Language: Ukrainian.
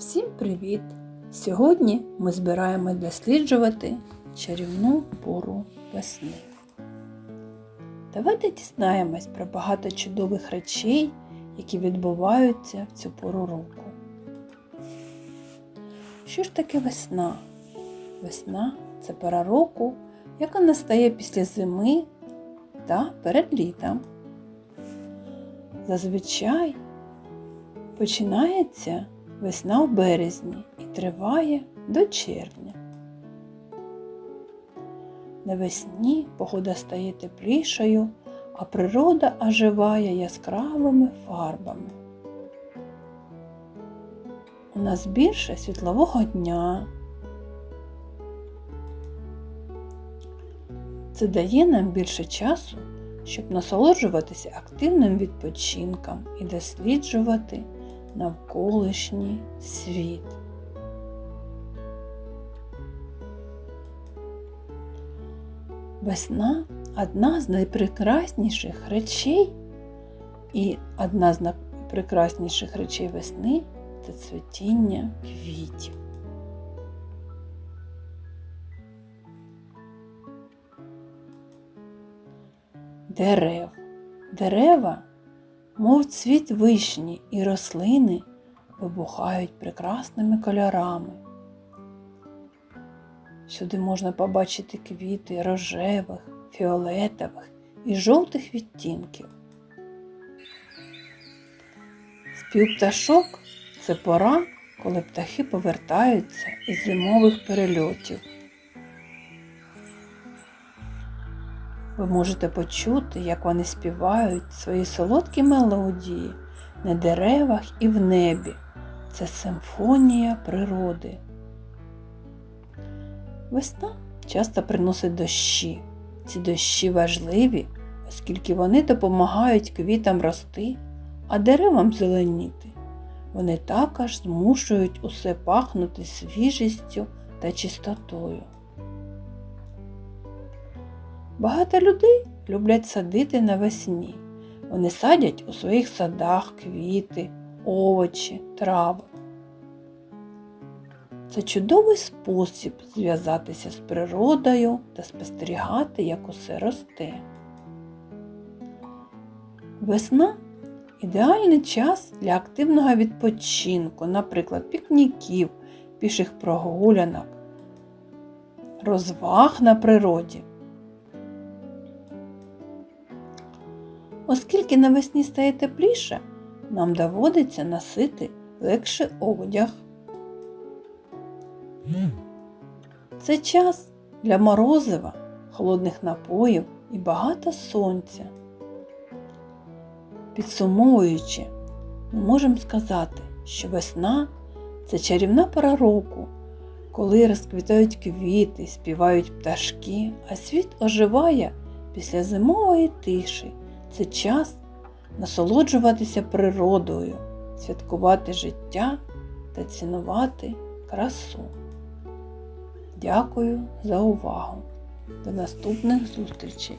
Всім привіт! Сьогодні ми збираємо досліджувати чарівну пору весни. Давайте дізнаємось про багато чудових речей, які відбуваються в цю пору року. Що ж таке весна? Весна це пора року, яка настає після зими та перед літом. Зазвичай починається весна в березні і триває до червня. Навесні погода стає теплішою, а природа оживає яскравими фарбами. У нас більше світлового дня. Це дає нам більше часу, щоб насолоджуватися активним відпочинком і досліджувати навколишній світ. Весна одна з найпрекрасніших речей, і одна з найпрекрасніших речей весни це цвітіння квітів. Дерев. Дерева, мов цвіт вишні і рослини, вибухають прекрасними кольорами. Сюди можна побачити квіти рожевих, фіолетових і жовтих відтінків. Спів пташок це пора, коли птахи повертаються із зимових перельотів. Ви можете почути, як вони співають свої солодкі мелодії на деревах і в небі. Це симфонія природи. Весна часто приносить дощі. Ці дощі важливі, оскільки вони допомагають квітам рости, а деревам зеленіти. Вони також змушують усе пахнути свіжістю та чистотою. Багато людей люблять садити навесні. Вони садять у своїх садах квіти, овочі, трави. Це чудовий спосіб зв'язатися з природою та спостерігати, як усе росте. Весна ідеальний час для активного відпочинку, наприклад, пікніків, піших прогулянок, розваг на природі. Оскільки навесні стає тепліше, нам доводиться носити легший одяг. Це час для морозива, холодних напоїв і багато сонця. Підсумовуючи, ми можемо сказати, що весна це чарівна пора року, коли розквітають квіти, співають пташки, а світ оживає після зимової тиші. Це час насолоджуватися природою, святкувати життя та цінувати красу. Дякую за увагу. До наступних зустрічей!